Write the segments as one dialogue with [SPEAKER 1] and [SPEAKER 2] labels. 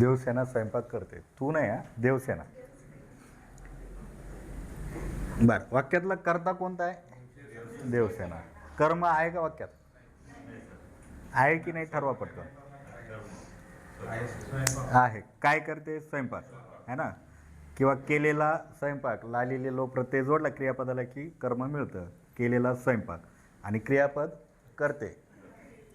[SPEAKER 1] देवसेना स्वयंपाक करते. तू नाही हा? देवसेना. बर वाक्यातला कर्ता कोणता आहे? देवसेना. कर्म आहे का वाक्यात? आहे की नाही ठरवा पटकन. आहे. काय करते? स्वयंपाक. है ना? किंवा केलेला स्वयंपाक. लालेले लो प्रत्यय जोडला क्रियापदाला की कर्म मिळतं. केलेला स्वयंपाक. आणि क्रियापद करते.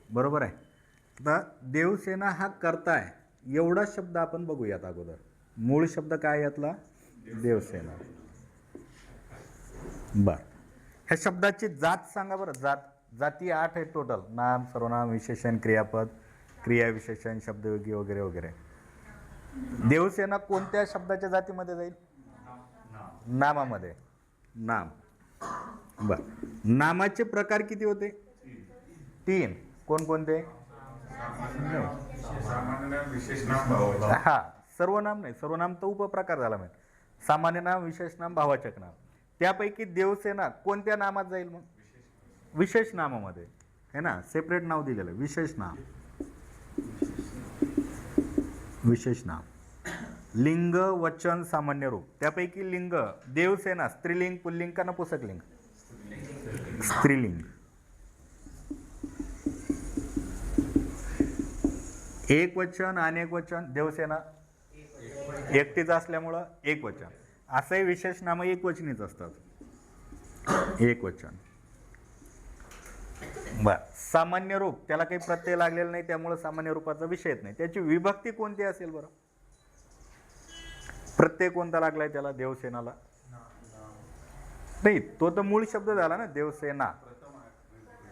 [SPEAKER 1] बरोबर आहे? आता देवसेना हा करता आहे. एवढा शब्द आपण बघूयात अगोदर. मूळ शब्द काय यातला? देवसेना. बर. ह्या शब्दाची जात सांगा बरं. जात जाती आठ आहेत टोटल नाम सर्वनाम विशेषण क्रियापद क्रियाविशेषण शब्दयोगी वगैरे वगैरे. देवसेना कोणत्या शब्दाच्या जातीमध्ये जाईल? नामामध्ये. नाम. बर. नामाचे प्रकार किती होते? तीन. कोणकोणते
[SPEAKER 2] सामान्य विशेष नाम भाव
[SPEAKER 1] हा सर्वनाम नाही सर्वनाम तर उपप्रकार झाला म्हणजे सामान्य नाम विशेष नाम भावाचक नाम. त्यापैकी देवसेना कोणत्या नामात जाईल मग? विशेष नामामध्ये. है ना? सेपरेट नाव दिलेलं. विशेष नाम. विशेष नाम. लिंग वचन सामान्य रूप. त्यापैकी लिंग देवसेना स्त्रीलिंग पुल्लिंग का नपुसक स्त्रीलिंग. एक वचन अनेक वचन देवसेना? एकटीच असल्यामुळं एक वचन. असंही विशेष नामं एक वचनीच असतात. एक वचन. बर. सामान्य रूप त्याला काही प्रत्यय लागलेला नाही त्यामुळे सामान्य रूपाचा विषयच नाही. त्याची विभक्ती कोणती असेल बरं? प्रत्यय कोणता लागलाय त्याला? देवसेनाला? नाही तो तर मूळ शब्द झाला ना देवसेना.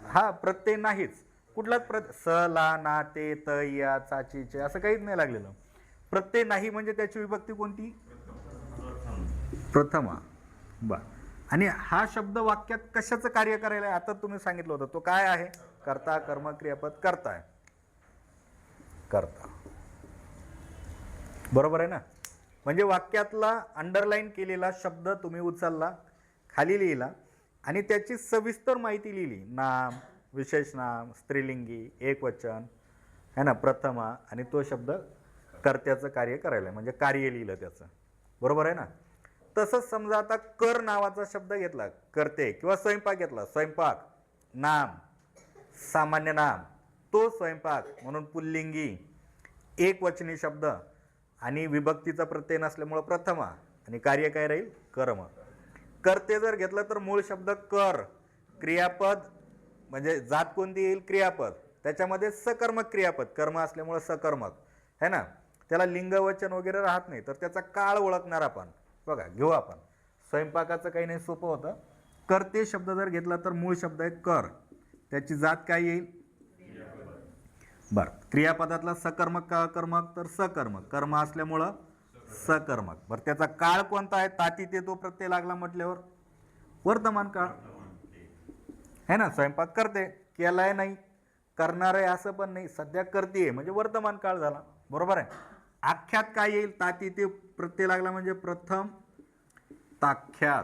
[SPEAKER 1] हा प्रत्यय नाहीच. कुठलाच प्र स ला ना ते त या चाचीचे असं काहीच नाही लागलेलं. प्रत्यय नाही म्हणजे त्याची विभक्ती कोणती? प्रथमा. बर. आणि हा शब्द वाक्यात कशाचं कार्य करायला आहे? आता तुम्ही सांगितलं होतं. तो काय आहे? करता कर्म क्रियापद करता आहे. करता. बरोबर आहे ना? म्हणजे वाक्यातला अंडरलाईन केलेला शब्द तुम्ही उचलला खाली लिहिला आणि त्याची सविस्तर माहिती लिहिली. नाम विशेष नाम स्त्रीलिंगी एकवचन है ना प्रथमा आणि तो शब्द कर्त्याचं कार्य करायला आहे. म्हणजे कार्य लिहिलं त्याचं. बरोबर आहे ना? तसंच समजा आता कर नावाचा शब्द घेतला करते किंवा स्वयंपाक घेतला स्वयंपाक नाम सामान्य नाम तो स्वयंपाक म्हणून पुल्लिंगी एकवचनी शब्द आणि विभक्तीचा प्रत्यय नसल्यामुळं प्रथमा आणि कार्य काय राहील? कर्म. करते जर घेतलं तर मूळ शब्द कर क्रियापद म्हणजे जात कोणती येईल? क्रियापद. त्याच्यामध्ये सकर्मक क्रियापद. कर्म असल्यामुळं सकर्मक. है ना? त्याला लिंगवचन वगैरे राहत नाही. तर त्याचा काळ ओळखणार आपण. बघा घेऊ आपण. स्वयंपाकाचं काही नाही सोपं होतं. करते शब्द जर घेतला तर मूळ शब्द आहे कर. त्याची जात काय येईल? बरं. क्रियापदातला सकर्मक का कर्मक तर सकर्मक. कर्म असल्यामुळं सकर्मक. बरं त्याचा काळ कोणता आहे? ताती ते तो प्रत्यय लागला म्हटल्यावर. वर्तमान काळ. आहे ना स्वयंपाक करते केलाय नाही करणार आहे असं पण नाही. सध्या करते म्हणजे वर्तमान काळ झाला. बरोबर आहे? आख्यात काय येईल? ताती ते प्रत्यय लागला म्हणजे प्रथम ताख्यात.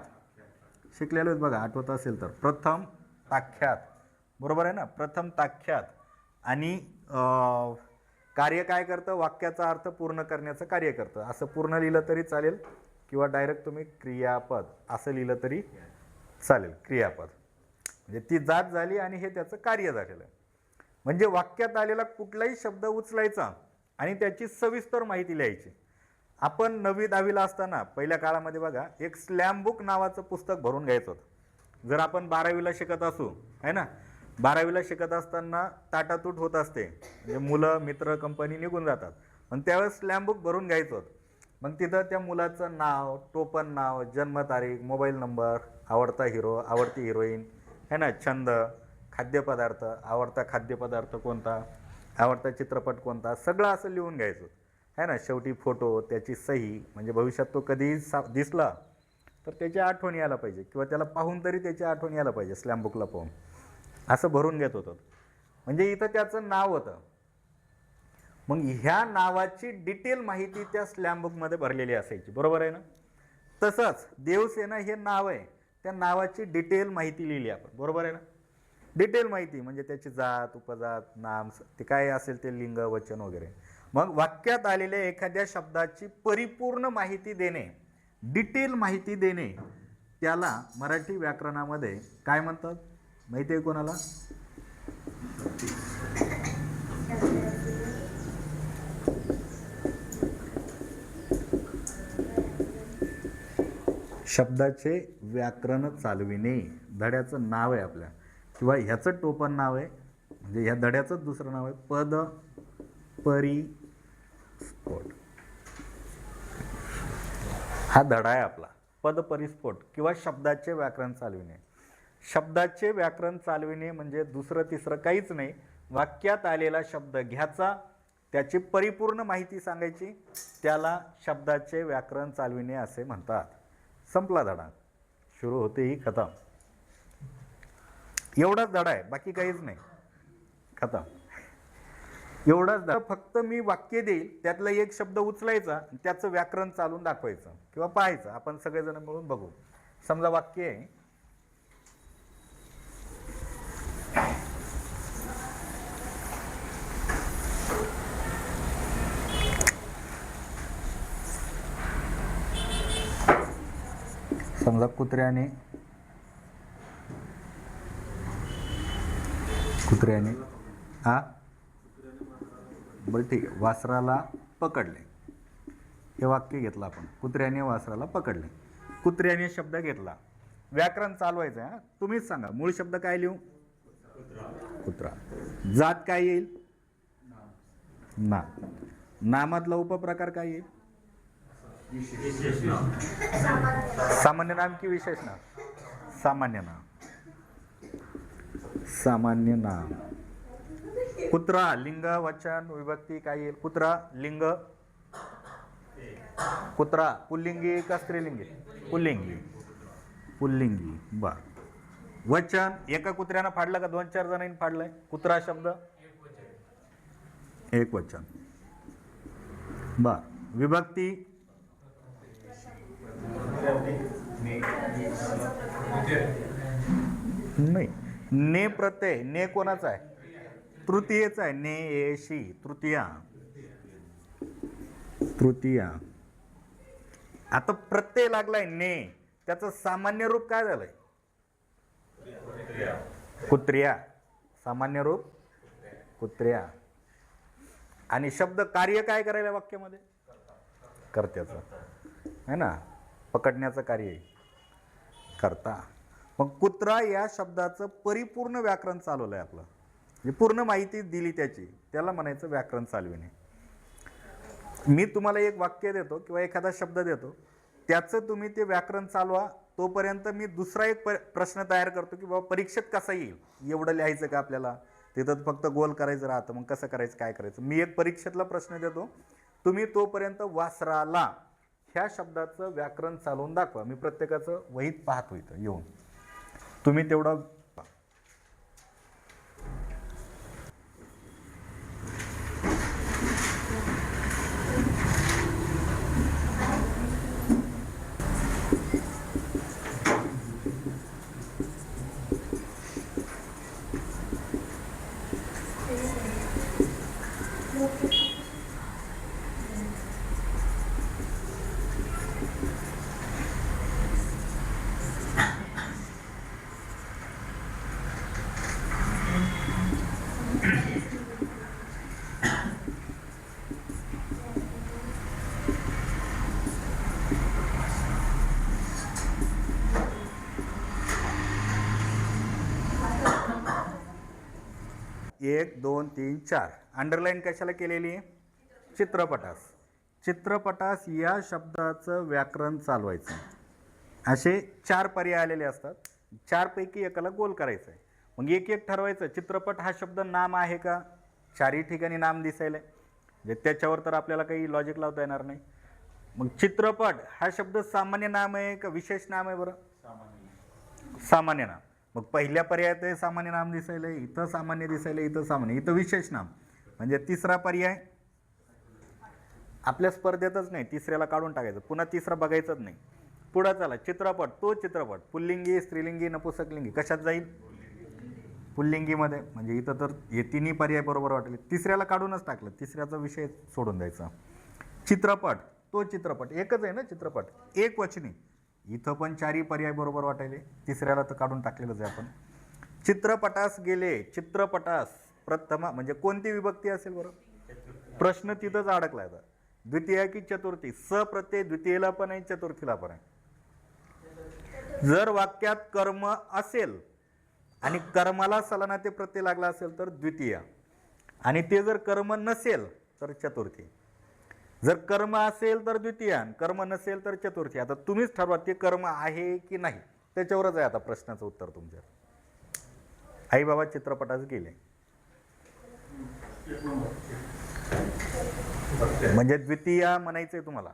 [SPEAKER 1] शिकलेलो आहेत बघा आठवत असेल तर. प्रथम ताख्यात. बरोबर आहे ना? प्रथम ताख्यात. आणि कार्य काय करतं? वाक्याचा अर्थ पूर्ण करण्याचं कार्य करतं. असं पूर्ण लिहिलं तरी चालेल किंवा डायरेक्ट तुम्ही क्रियापद असं लिहिलं तरी चालेल क्रियापद. म्हणजे ती जात झाली आणि हे त्याचं कार्य झालेलं आहे. म्हणजे वाक्यात आलेला कुठलाही शब्द उचलायचा आणि त्याची सविस्तर माहिती लिहायची. आपण नवी दहावीला असताना पहिल्या काळामध्ये बघा एक स्लॅम बुक नावाचं पुस्तक भरून घ्यायचं होतं. जर आपण बारावीला शिकत असू आहे ना? बारावीला शिकत असताना ताटातूट होत असते. म्हणजे मुलं मित्र कंपनी निघून जातात. पण त्यावेळेस स्लॅम बुक भरून घ्यायचं होतं. मग तिथं त्या मुलाचं नाव टोपण नाव जन्मतारीख मोबाईल नंबर आवडता हिरो आवडती हिरोईन है ना? छंद खाद्यपदार्थ आवडता खाद्यपदार्थ कोणता? आवडता चित्रपट कोणता? सगळं असं लिहून घ्यायचं. है ना? शेवटी फोटो त्याची सही म्हणजे भविष्यात तो कधी सा दिसला तर त्याची आठवण यायला पाहिजे किंवा त्याला पाहून तरी त्याची आठवण यायला पाहिजे स्लॅम बुकला पाहून. असं भरून घेत होतं. म्हणजे इथं त्याचं नाव होतं. मग ह्या नावाची डिटेल माहिती त्या स्लॅम बुकमध्ये भरलेली असायची. बरोबर आहे ना? तसंच देवसेना हे नाव आहे. त्या नावाची डिटेल माहिती लिहिली आपण. बरोबर आहे ना? डिटेल माहिती म्हणजे त्याची जात उपजात नाम ते काय असेल ते लिंग वचन वगैरे. मग वाक्यात आलेल्या एखाद्या शब्दाची परिपूर्ण माहिती देणे डिटेल माहिती देणे त्याला मराठी व्याकरणामध्ये काय म्हणतात? माहिती आहे कोणाला? शब्दाचे व्याकरण चालविणे. धड्याचं नाव आहे आपल्या. किंवा ह्याचं टोपण नाव आहे म्हणजे ह्या धड्याचंच दुसरं नाव आहे पद परी स्फोट. हा धडा आहे आपला. पद परिस्फोट किंवा शब्दाचे व्याकरण चालविणे. शब्दाचे व्याकरण चालविणे म्हणजे दुसरं तिसरं काहीच नाही. वाक्यात आलेला शब्द घ्यायचा त्याची परिपूर्ण माहिती सांगायची त्याला शब्दाचे व्याकरण चालविणे असे म्हणतात. संपला धडा. सुरू होते ही खतम. एवढाच धडा आहे बाकी काहीच नाही. खतम. एवढाच धडा. फक्त मी वाक्य देईल त्यातला एक शब्द उचलायचा आणि त्याचं व्याकरण चालून दाखवायचं किंवा पाहायचं. आपण सगळेजण मिळून बघू. समजा वाक्य आहे समजा कुत्र्याने कुत्र्याने हा? बरं ठीक आहे. वासराला पकडले. हे वाक्य घेतलं आपण. कुत्र्याने वासराला पकडले. कुत्र्याने शब्द घेतला. व्याकरण चालवायचं आहे हा? तुम्हीच सांगा. मूळ शब्द काय लिहू? कुत्रा. जात काय येईल? ना नामातला उपप्रकार काय येईल? सामान्य नाम की विशेष नाम? सामान्य नाम. सामान्य नाम. कुत्रा लिंग वचन विभक्ती काय येईल. कुत्रा लिंग. कुत्रा पुल्लिंगी का स्त्रीलिंगी? पुल्लिंगी. पुल्लिंगी. बर. वचन एका कुत्र्यानं फाडलं का? दोन चार जणांनी फाडलंय. कुत्रा शब्द? एक वचन. बर. विभक्ती नाही. ने प्रत्यय. ने कोणाचा आहे? तृतीयेचा आहे. ने एशी तृतीया. तृतीया. आता प्रत्यय लागलाय ने. त्याचं सामान्य रूप काय झालंय? कुत्र्या. सामान्य रूप कुत्र्या. आणि शब्द कार्य काय करायला वाक्यामध्ये? कर्त्याचं. है ना? पकडण्याचं कार्य आहे. करता. मग कुत्रा या शब्दाचं परिपूर्ण व्याकरण चालवलं आहे आपलं. म्हणजे पूर्ण माहिती दिली त्याची. त्याला म्हणायचं व्याकरण चालविणे. मी तुम्हाला एक वाक्य देतो किंवा एखादा शब्द देतो. त्याचं तुम्ही ते व्याकरण चालवा. तोपर्यंत मी दुसरा एक प प्रश्न तयार करतो की बाबा परीक्षेत कसा येईल? एवढं लिहायचं का आपल्याला? तिथं फक्त गोल करायचं राहतं. मग कसं करायचं? काय करायचं? मी एक परीक्षेतला प्रश्न देतो. तुम्ही तोपर्यंत वासराला ह्या शब्दाचं व्याकरण चालवून दाखवा. मी प्रत्येकाचं वहीत पाहतो इथं येऊन. तुम्ही तेवढं एक दोन तीन चार. अंडरलाईन कशाला केलेली? आहे चित्रपटास. चित्रपटास या शब्दाचं व्याकरण चालवायचं. असे चार पर्याय आलेले असतात. चारपैकी एकाला गोल करायचं आहे मग एक एक ठरवायचं. चित्रपट हा शब्द नाम आहे का? चारही ठिकाणी नाम दिसायला म्हणजे त्याच्यावर तर आपल्याला काही लॉजिक लावता येणार नाही. मग चित्रपट हा शब्द सामान्य नाम आहे का? विशेष नाम आहे बरं? सामान्य नाम. मग पहिल्या पर्यायात सामान्य नाम दिसायला इथं सामान्य दिसायला इथं सामान्य इथं विशेष नाम. म्हणजे तिसरा पर्याय आपल्या स्पर्धेतच नाही तिसऱ्याला काढून टाकायचं. पुन्हा तिसरा बघायचंच नाही. पुढं चला चित्रपट तो चित्रपट. पुल्लिंगी स्त्रीलिंगी नपुसकलिंगी. कशात जाईल? पुल्लिंगीमध्ये. म्हणजे इथं तर हे तिन्ही पर्याय बरोबर वाटले. तिसऱ्याला काढूनच टाकलं. तिसऱ्याचा विषय सोडून द्यायचा. चित्रपट तो चित्रपट. एकच आहे ना चित्रपट? एक वचनी. इथं पण चारही पर्याय बरोबर वाटायले. तिसऱ्याला तर काढून टाकलेलंच आहे आपण. चित्रपटास गेले. चित्रपटास प्रथमा म्हणजे कोणती विभक्ती असेल बरं? प्रश्न तिथंच अडकला आता. द्वितीय की चतुर्थी? स प्रत्यय द्वितीयला पण आहे चतुर्थीला पण आहे. जर वाक्यात कर्म असेल आणि कर्माला सलाना ते प्रत्यय लागला असेल तर द्वितीय. आणि ते जर कर्म नसेल तर चतुर्थी. जर कर्म असेल तर द्वितीयान कर्म नसेल तर चतुर्थी. आता तुम्हीच ठरवा ते कर्म आहे की नाही. त्याच्यावरच आहे आता प्रश्नाचं उत्तर तुमच्या आईबाबा चित्रपटाच चित्रपटात गेले म्हणजे द्वितीय म्हणायचंय तुम्हाला.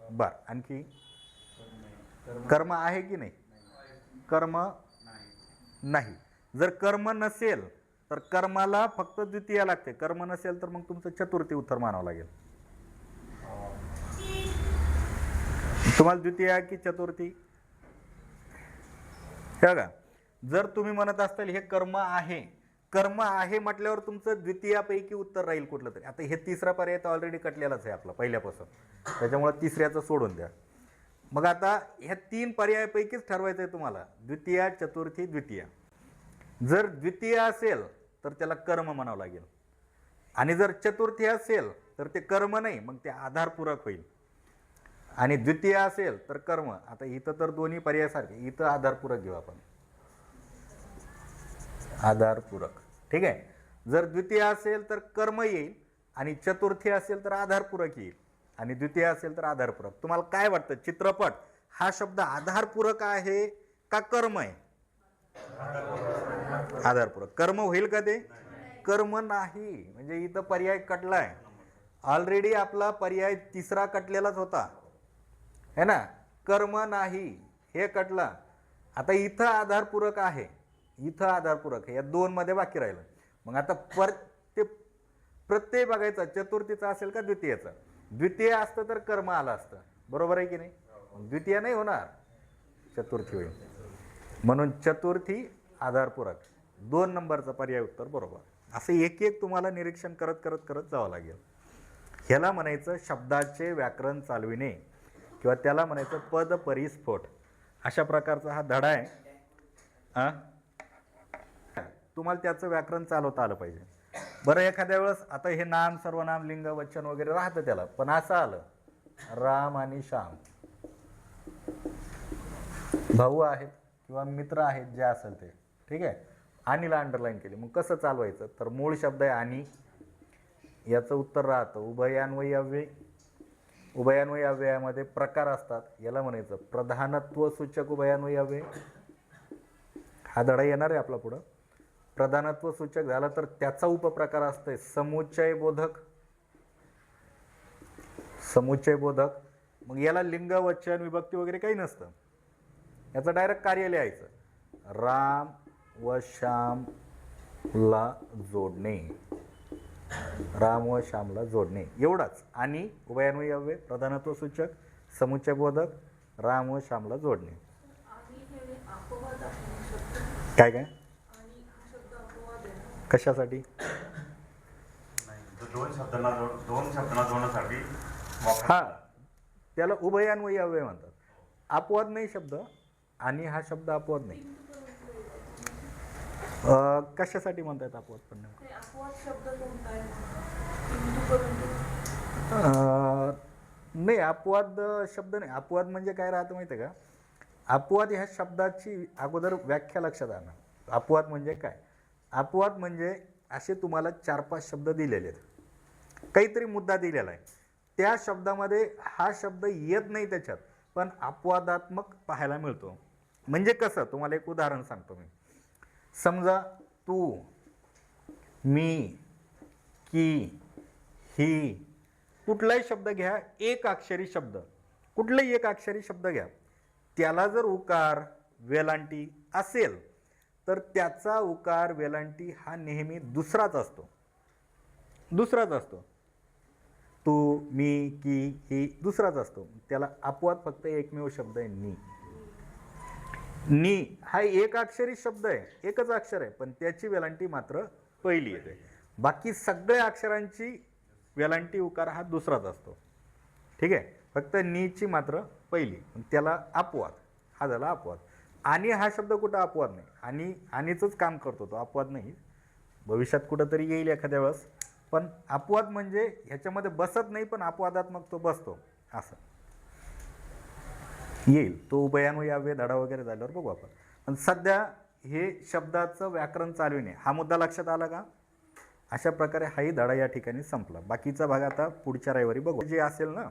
[SPEAKER 1] बर आणखी? कर्म आहे की नाही? कर्म नाही. जर कर्म नसेल तर कर्माला फक्त द्वितीया लागते. कर्म नसेल तर मग तुमचं चतुर्थी उत्तर मानावं लागेल. तुम्हाला द्वितीय की चतुर्थी? हे बघा जर तुम्ही म्हणत असाल हे कर्म आहे कर्म आहे म्हटल्यावर तुमचं द्वितीयापैकी उत्तर राहील कुठलं तरी. आता हे तिसरा पर्याय तर ऑलरेडी कटलेलाच आहे आपला पहिल्यापासून. त्याच्यामुळे तिसऱ्याचं सोडून द्या. मग आता ह्या तीन पर्यायापैकीच ठरवायचं आहे तुम्हाला द्वितीय चतुर्थी द्वितीय. जर द्वितीय असेल तर त्याला कर्म म्हणावं लागेल. आणि जर चतुर्थी असेल तर ते कर्म नाही मग ते आधारपूरक होईल. आणि द्वितीय असेल तर कर्म. आता इथं तर दोन्ही पर्याय सारखे इथं आधारपूरक घेऊ आपण. आधारपूरक. ठीक आहे? जर द्वितीय असेल तर कर्म येईल आणि चतुर्थी असेल तर आधारपूरक येईल आणि द्वितीय असेल तर आधारपूरक. तुम्हाला काय वाटतं? चित्रपट हा शब्द आधारपूरक आहे का कर्म आहे? आधारपूरक. कर्म होईल का ते? कर्म नाही. म्हणजे इथं पर्याय कटलाय. ऑलरेडी आपला पर्याय तिसरा कटलेलाच होता. है ना? कर्म नाही. हे कटला. आता इथं आधारपूरक आहे. इथं आधारपूरक. आहे या दोनमध्ये बाकी राहिलं. मग आता पर ते प्रत्यय बघायचा. चतुर्थीचा असेल का द्वितीयचा? द्वितीय असतं तर कर्म आलं असतं. बरोबर आहे की नाही? द्वितीय नाही होणार. चतुर्थी होईल. म्हणून चतुर्थी आधारपूरक. दोन नंबरचा पर्याय उत्तर बरोबर. असं एक एक तुम्हाला निरीक्षण करत करत करत जावं लागेल. ह्याला म्हणायचं शब्दाचे व्याकरण चालविणे. किंवा त्याला म्हणायचं पद परिस्फोट. अशा प्रकारचा हा धडा आहे. हां तुम्हाला त्याचं व्याकरण चालवता आलं पाहिजे. बरं एखाद्या वेळेस आता हे नाम सर्वनाम लिंग वचन वगैरे राहतं त्याला पण असं आलं. राम आणि श्याम. भाऊ आहेत किंवा मित्र आहेत जे असेल ते ठीक आहे? आणीला अंडरलाईन केली. मग कसं चालवायचं? तर मूळ शब्द आहे आणि. याचं उत्तर राहतं उभयान्वयी अव्यय उभयान्वयी अव्ययामध्ये प्रकार असतात. याला म्हणायचं प्रधानत्व सूचक उभयान्वयी अव्यय. हा धडा येणार आहे आपला पुढं. प्रधानत्व सूचक झाला तर त्याचा उपप्रकार असतोय. समुच्चय बोधक. समुच्चय बोधक. मग याला लिंग वचन विभक्ती वगैरे काही नसतं. याचं डायरेक्ट कार्य लिहायचं राम व श्यामला जोडणे. राम व श्यामला जोडणे. एवढाच. आणि उभयान्वयी अव्यय प्रधानत्व सूचक समुच्चय बोधक राम व श्यामला जोडणे. काय काय?
[SPEAKER 3] आणि हा शब्द अपवाद आहे.
[SPEAKER 1] कशासाठी?
[SPEAKER 2] दोन शब्दांना जोड दोन शब्दांना जोडण्यासाठी वापर-
[SPEAKER 1] हा. त्याला उभयान्वयी अव्यय म्हणतात. अपवाद नाही शब्द आणि हा शब्द अपवाद नाही. अं, कशासाठी म्हणतात अपवाद पण नेमकं?
[SPEAKER 3] अपवाद शब्द कोणता आहे हिंदूपर्यंत
[SPEAKER 1] अं, नाही अपवाद शब्द नाही. अपवाद म्हणजे काय राहतं माहिती आहे का? अपवाद ह्या शब्दाची अगोदर व्याख्या लक्षात आणा. अपवाद म्हणजे काय? अपवाद म्हणजे असे तुम्हाला चार पाच शब्द दिलेले आहेत. काहीतरी मुद्दा दिलेला आहे. त्या शब्दामध्ये हा शब्द येत नाही त्याच्यात पण अपवादात्मक पाहायला मिळतो. म्हणजे कसं? तुम्हाला एक उदाहरण सांगतो मी. समजा तू मी की ही कुठलाही शब्द घ्या एक अक्षरी शब्द. कुठलाही एक अक्षरी शब्द घ्या. त्याला जर उकार वेलांटी असेल तर त्याचा उकार वेलांटी हा नेहमी दुसराच असतो. दुसराच असतो. तू मी की ही दुसराच असतो. त्याला अपवाद फक्त एकमेव शब्द आहे नी. नी. हा एक अक्षरी शब्द आहे एकच अक्षर आहे पण त्याची वेलांटी मात्र पहिली येते. बाकी सगळ्या अक्षरांची वेलांटी उकार हा दुसराच असतो. ठीक आहे? फक्त नीची मात्र पहिली. पण त्याला अपवाद. हा झाला अपवाद. आणि हा शब्द कुठं अपवाद नाही. आणि आणिचंच काम करतो तो. अपवाद नाही. भविष्यात कुठंतरी येईल एखाद्या वेळेस. पण अपवाद म्हणजे ह्याच्यामध्ये बसत नाही पण अपवादात्मक तो बसतो. असं. येईल. तो उभयानो या वे धडा वगैरे झाल्यावर बघू आपण. पण सध्या हे शब्दाचं व्याकरण चालू नाही. हा मुद्दा लक्षात आला का? अशा प्रकारे हाही धडा या ठिकाणी संपला. बाकीचा भाग आता पुढच्या रविवारी बघू. जे असेल ना